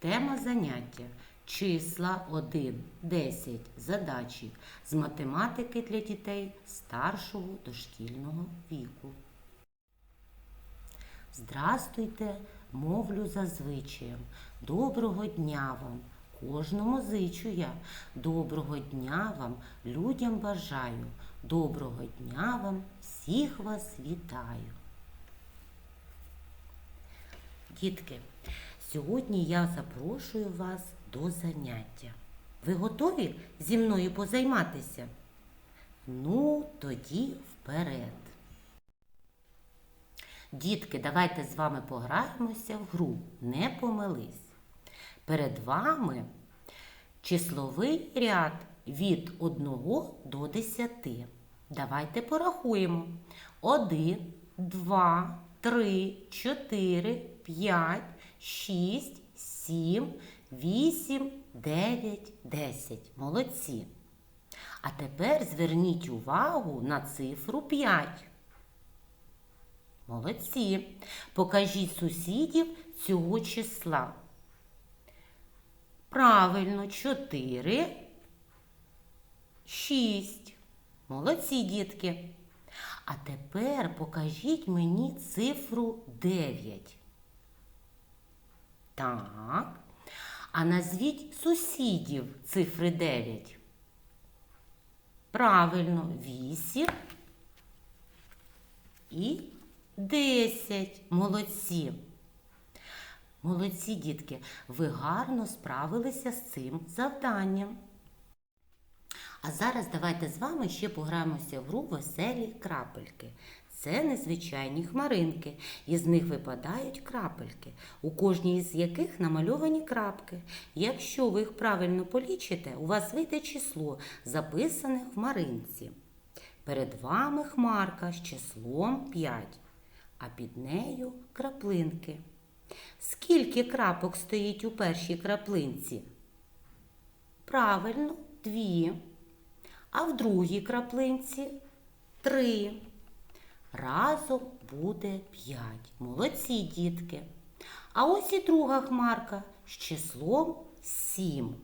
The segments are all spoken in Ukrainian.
Тема заняття числа 1, 10 задачі з математики для дітей старшого дошкільного віку. Здрастуйте, мовлю за звичаєм. Доброго дня вам, кожному зичу я. Доброго дня вам, людям бажаю. Доброго дня вам, всіх вас вітаю. Дітки, сьогодні я запрошую вас до заняття. Ви готові зі мною позайматися? Ну, тоді вперед. Дітки, давайте з вами пограємося в гру. Не помились. Перед вами числовий ряд від 1 до 10. Давайте порахуємо. 1, 2, 3, 4, 5, 6, 7, 8, 9, 10. Молодці. А тепер зверніть увагу на цифру 5. Молодці. Покажіть сусідів цього числа. Правильно, 4, 6. Молодці, дітки. А тепер покажіть мені цифру 9. Так. А назвіть сусідів цифри 9. Правильно, 8 і 10. Молодці. Молодці, дітки, ви гарно справилися з цим завданням. А зараз давайте з вами ще пограємося в гру веселі крапельки. Це незвичайні хмаринки, із них випадають крапельки, у кожній з яких намальовані крапки. Якщо ви їх правильно полічите, у вас вийде число, записане в хмаринці. Перед вами хмарка з числом 5, а під нею краплинки. Скільки крапок стоїть у першій краплинці? Правильно, дві. А в другій краплинці три. Разом буде п'ять. Молодці, дітки. А ось і друга хмарка з числом сім.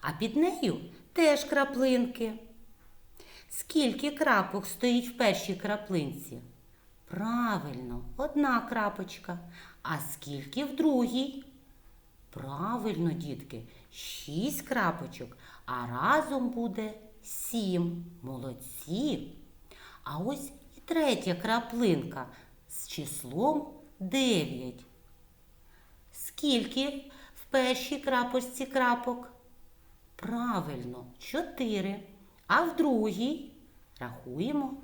А під нею теж краплинки. Скільки крапок стоїть в першій краплинці? Правильно, одна крапочка. А скільки в другій? Правильно, дітки, шість крапочок, а разом буде сім. Молодці. А ось третя краплинка з числом дев'ять. Скільки в першій крапочці крапок? Правильно, чотири. А в другій рахуємо.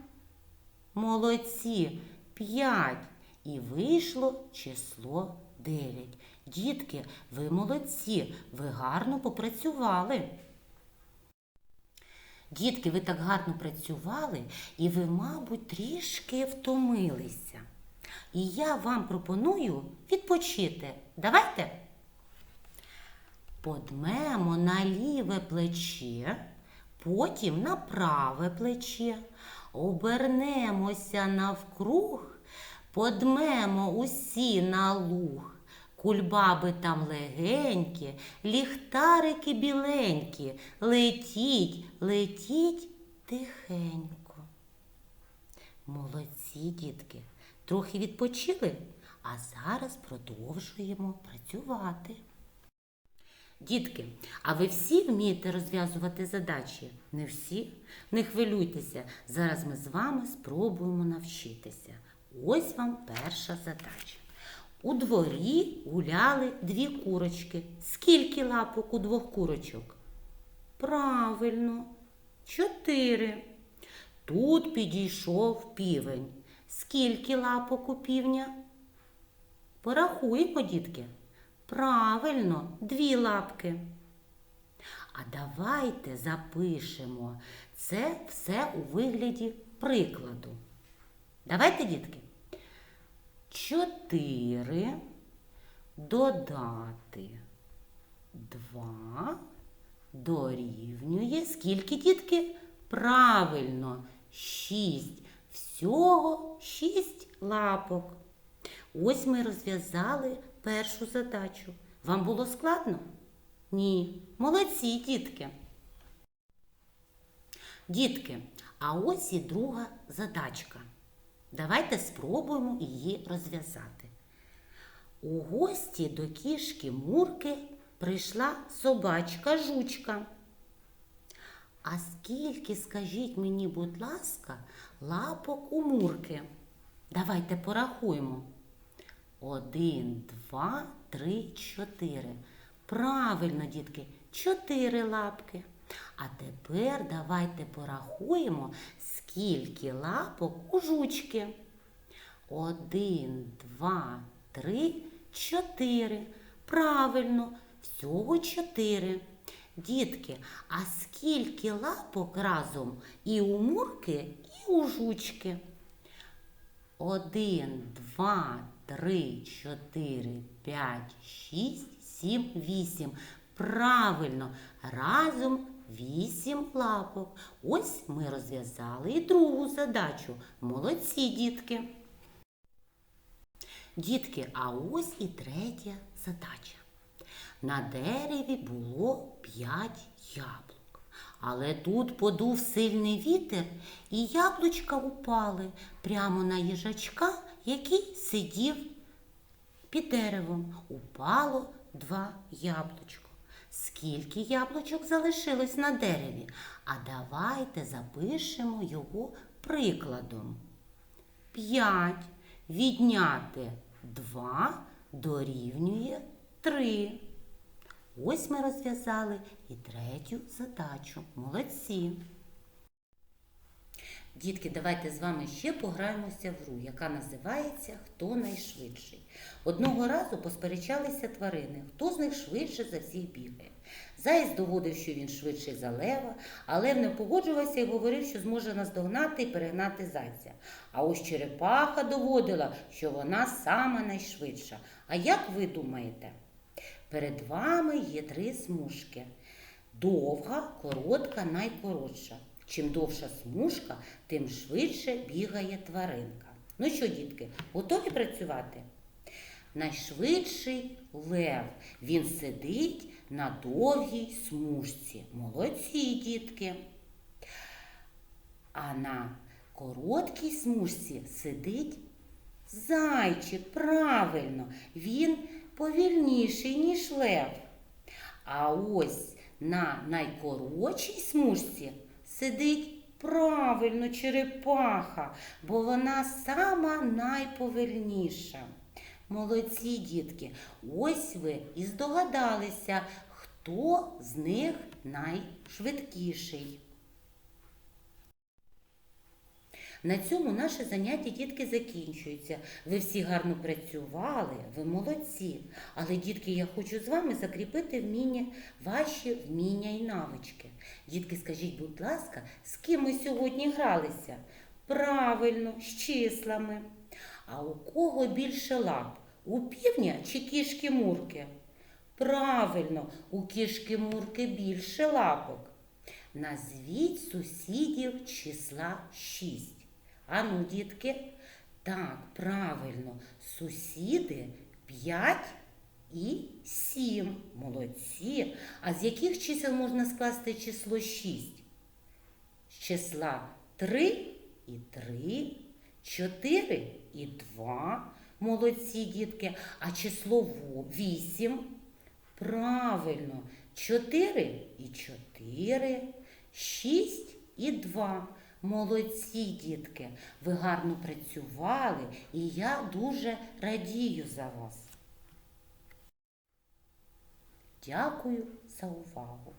Молодці, п'ять. І вийшло число 9. Дітки, ви молодці, ви гарно попрацювали. Дітки, ви так гарно працювали, і ви, мабуть, трішки втомилися. І я вам пропоную відпочити. Давайте. Подмемо на ліве плече, потім на праве плече, обернемося навкруг, подмемо усі на луг. Кульбаби там легенькі, ліхтарики біленькі, летіть, летіть тихенько. Молодці, дітки, трохи відпочили, а зараз продовжуємо працювати. Дітки, а ви всі вмієте розв'язувати задачі? Не всі? Не хвилюйтеся, зараз ми з вами спробуємо навчитися. Ось вам перша задача. У дворі гуляли дві курочки. Скільки лапок у двох курочок? Правильно, чотири. Тут підійшов півень. Скільки лапок у півня? Порахуємо, дітки. Правильно, дві лапки. А давайте запишемо це все у вигляді прикладу. Давайте, дітки. Чотири додати два дорівнює. Скільки, дітки? Правильно, шість. Всього шість лапок. Ось ми розв'язали першу задачу. Вам було складно? Ні. Молодці, дітки. Дітки, а ось і друга задачка. Давайте спробуємо її розв'язати. У гості до кішки Мурки прийшла собачка жучка. А скільки, скажіть мені, будь ласка, лапок у Мурки? Давайте порахуємо. Один, два, три, чотири. Правильно, дітки, чотири лапки. А тепер давайте порахуємо, лапок у жучки. Один, два, три, чотири. Правильно, всього чотири. Дітки, а скільки лапок разом і у мурки, і у жучки? Один, два, три, чотири, п'ять, шість, сім, вісім. Правильно, разом вісім лапок. Ось ми розв'язали і другу задачу. Молодці, дітки. Дітки, а ось і третя задача. На дереві було п'ять яблук. Але тут подув сильний вітер, і яблучка упали прямо на їжачка, який сидів під деревом. Упало два яблучко. Скільки яблучок залишилось на дереві? А давайте запишемо його прикладом. 5 відняти 2 дорівнює 3. Ось ми розв'язали і третю задачу. Молодці. Дітки, давайте з вами ще пограємося в гру, яка називається Хто найшвидший. Одного разу посперечалися тварини, хто з них швидше за всіх бігає. Заєць доводив, що він швидший за лева, а лев не погоджувався і говорив, що зможе наздогнати і перегнати зайця. А ось черепаха доводила, що вона сама найшвидша. А як ви думаєте? Перед вами є три смужки. Довга, коротка, найкоротша. Чим довша смужка, тим швидше бігає тваринка. Ну що, дітки, готові працювати? Найшвидший лев. Він сидить на довгій смужці. Молодці, дітки. А на короткій смужці сидить зайчик. Правильно, він повільніший, ніж лев. А ось на найкоротшій смужці сидить правильно черепаха, бо вона сама найповільніша. Молодці дітки, ось ви і здогадалися, хто з них найшвидкіший. На цьому наше заняття дітки закінчується. Ви всі гарно працювали, ви молодці. Але, дітки, я хочу з вами закріпити вміння, ваші вміння і навички. Дітки, скажіть, будь ласка, з ким ми сьогодні гралися? Правильно, з числами. А у кого більше лап? У півня чи кішки мурки? Правильно, у кішки мурки більше лапок. Назвіть сусідів числа 6. Ану, дітки, так, правильно, сусіди 5 і 7. Молодці. А з яких чисел можна скласти число 6? З числа 3 і 3, 4 і 2. Молодці, дітки. А число 8? Правильно, 4 і 4, 6 і 2. Молодці, дітки, ви гарно працювали, і я дуже радію за вас. Дякую за увагу.